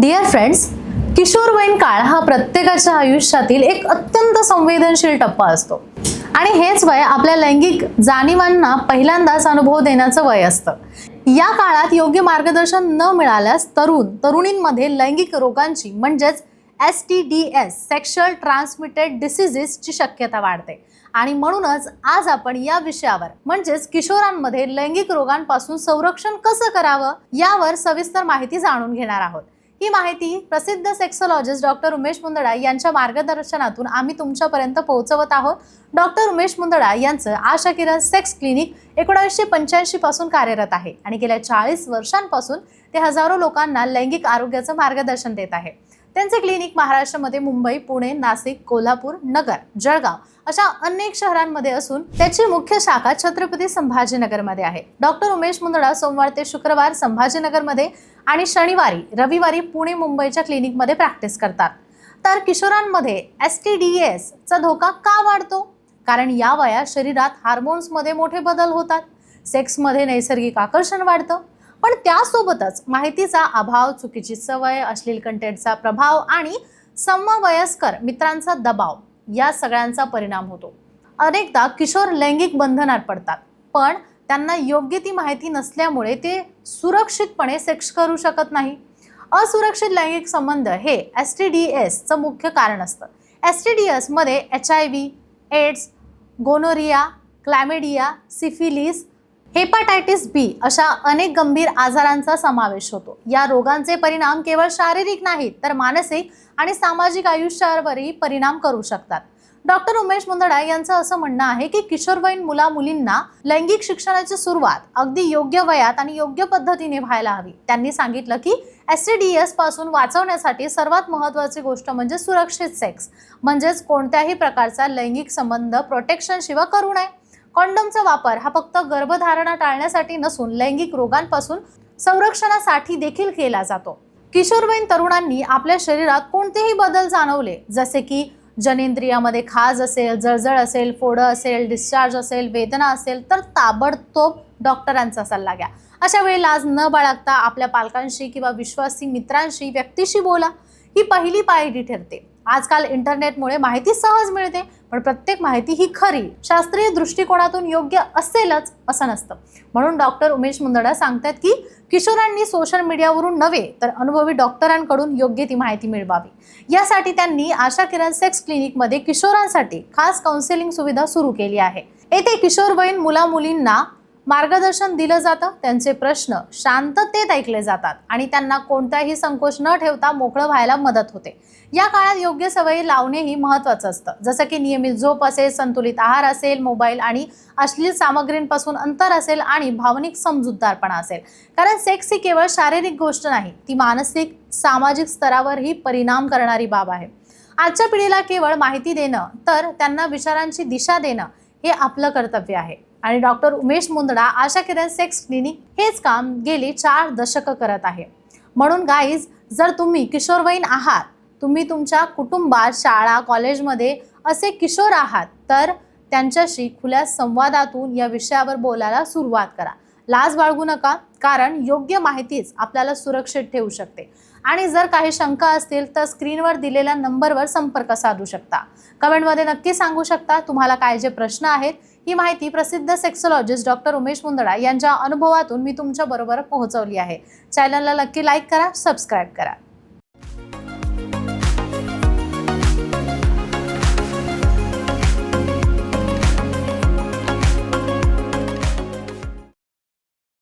Dear friends किशोरवयीन काळ हा प्रत्येकाच्या आयुष्यातील एक अत्यंत संवेदनशील टप्पा असतो. आणि हेच वय आपल्या लैंगिक जाणीवांना पहिल्यांदाच अनुभव देण्याचं वय असतं. या काळात योग्य मार्गदर्शन न मिळाल्यास तरुण तरुणींमध्ये लैंगिक रोगांची म्हणजेच S T D S sexual transmitted डिसिजेसची शक्यता वाढते. आणि म्हणूनच आज आपण या विषयावर म्हणजेच किशोरांमध्ये लैंगिक रोगांपासून संरक्षण कसं करावं यावर सविस्तर माहिती जाणून घेणार आहोत. ही माहिती प्रसिद्ध सेक्सॉलॉजिस्ट डॉक्टर उमेश मुंदडा यांच्या मार्गदर्शनातून आम्ही तुमच्यापर्यंत पोहोचवत आहोत. डॉक्टर उमेश मुंदडा यांचं आशा किरण सेक्स क्लिनिक एकोणीसशे पंच्याऐंशी पासून कार्यरत आहे आणि गेल्या चाळीस वर्षांपासून ते हजारो लोकांना लैंगिक आरोग्याचं मार्गदर्शन देत आहे. त्यांचे क्लिनिक महाराष्ट्रामध्ये मुंबई पुणे नाशिक कोल्हापूर नगर जळगाव अशा अनेक शहरांमध्ये असून त्याची मुख्य शाखा छत्रपती संभाजीनगरमध्ये आहे. डॉक्टर उमेश मुंदडा सोमवार ते शुक्रवार संभाजीनगरमध्ये आणि शनिवारी रविवारी पुणे मुंबईच्या क्लिनिकमध्ये प्रॅक्टिस करतात. तर किशोरांमध्ये एस टी डी एसचा धोका का वाढतो? कारण या वयात शरीरात हार्मोन्समध्ये मोठे बदल होतात. सेक्समध्ये नैसर्गिक आकर्षण वाढतं. पण त्यासोबतच माहितीचा अभाव चुकीची सवय अश्लील कंटेंटचा प्रभाव आणि समवयस्कर मित्रांचा दबाव या सगळ्यांचा परिणाम होतो. अनेकदा किशोर लैंगिक बंधनात पडतात पण त्यांना योग्य ती माहिती नसल्यामुळे ते सुरक्षितपणे सेक्स करू शकत नाही. असुरक्षित लैंगिक संबंध हे एस टी डी एसचं मुख्य कारण असतं. एस टी डी एसमध्ये H I V AIDS gonorrhoea chlamydia syphilis hepatitis B अशा अनेक गंभीर आजारांचा समावेश होतो. या रोगांचे परिणाम केवळ शारीरिक नाहीत तर मानसिक आणि सामाजिक आयुष्यावरही परिणाम करू शकतात. डॉक्टर उमेश मुंदडा यांचं असं म्हणणं आहे की किशोरवयीन मुला मुलींना लैंगिक शिक्षणाची सुरुवात अगदी योग्य वयात आणि योग्य पद्धतीने व्हायला हवी. त्यांनी सांगितलं की एस डी पासून वाचवण्यासाठी सर्वात महत्त्वाची गोष्ट म्हणजे सुरक्षित सेक्स म्हणजेच कोणत्याही प्रकारचा लैंगिक संबंध प्रोटेक्शन शिवाय करू नये. कॉन्डमचा वापर हा फक्त गर्भधारणा टाळण्यासाठी नसून लैंगिक रोगांपासून संरक्षणासाठी देखील केला जातो. किशोरवयीन तरुणांनी आपल्या शरीरात कोणतेही बदल जाणवले? जसे की जनेंद्रियामध्ये खाज असेल जळजळ असेल फोडं असेल डिस्चार्ज असेल वेदना असेल तर ताबडतोब डॉक्टरांचा सल्ला घ्या. अशा वेळी लाज न बाळगता आपल्या पालकांशी किंवा विश्वासी मित्रांशी व्यक्तीशी बोला. ही पहिली पायरी ठरते. आजकाल इंटरनेटमुळे माहिती सहज मिळते पण प्रत्येक माहिती ही खरी शास्त्रीय दृष्टिकोनातून योग्य असेलच असं नसतं. म्हणून डॉक्टर उमेश मुंदडा सांगतात की किशोरांनी सोशल मीडियावरून नव्हे तर अनुभवी डॉक्टरांकडून योग्य ती माहिती मिळवावी. यासाठी त्यांनी आशा किरण सेक्स क्लिनिकमध्ये किशोरांसाठी खास काउन्सिलिंग सुविधा सुरू केली आहे. येथे किशोरवयीन मुला मुलींना मार्गदर्शन दिलं जातं त्यांचे प्रश्न शांततेत ऐकले जातात आणि त्यांना कोणताही संकोच न ठेवता मोकळं व्हायला मदत होते. या काळात योग्य सवयी लावणेही महत्त्वाचं असतं. जसं की नियमित झोप असेल संतुलित आहार असेल मोबाईल आणि अश्लील सामग्रींपासून अंतर असेल आणि भावनिक समजूतदारपणा असेल. कारण सेक्स ही केवळ शारीरिक गोष्ट नाही ती मानसिक सामाजिक स्तरावरही परिणाम करणारी बाब आहे. आजच्या पिढीला केवळ माहिती देणं तर त्यांना विचारांची दिशा देणं हे आपलं कर्तव्य आहे. आणि doctor Umesh Mundada Asha Kiran sex clinic हेच काम गेली चार दशकं करत आहे. म्हणून गाईज जर तुम्ही किशोरवयीन आहात तुम्ही तुमच्या कुटुंबात शाळा कॉलेजमध्ये असे किशोर आहात तर त्यांच्याशी खुल्या संवादातून या विषयावर बोलायला सुरुवात करा. लाज बाळगू नका कारण योग्य माहितीच आपल्याला सुरक्षित ठेवू शकते. आणि जर काही शंका असतील तर स्क्रीनवर दिलेल्या नंबरवर संपर्क साधू शकता. कमेंटमध्ये नक्की सांगू शकता तुम्हाला काय जे प्रश्न आहेत ही माहिती प्रसिद्ध सेक्सोलॉजिस्ट डॉक्टर उमेश मुंदडा यांच्या अनुभवातून मी तुमच्या बरोबर पोहोचवली आहे. चॅनलला नक्की लाईक करा सबस्क्राईब करा.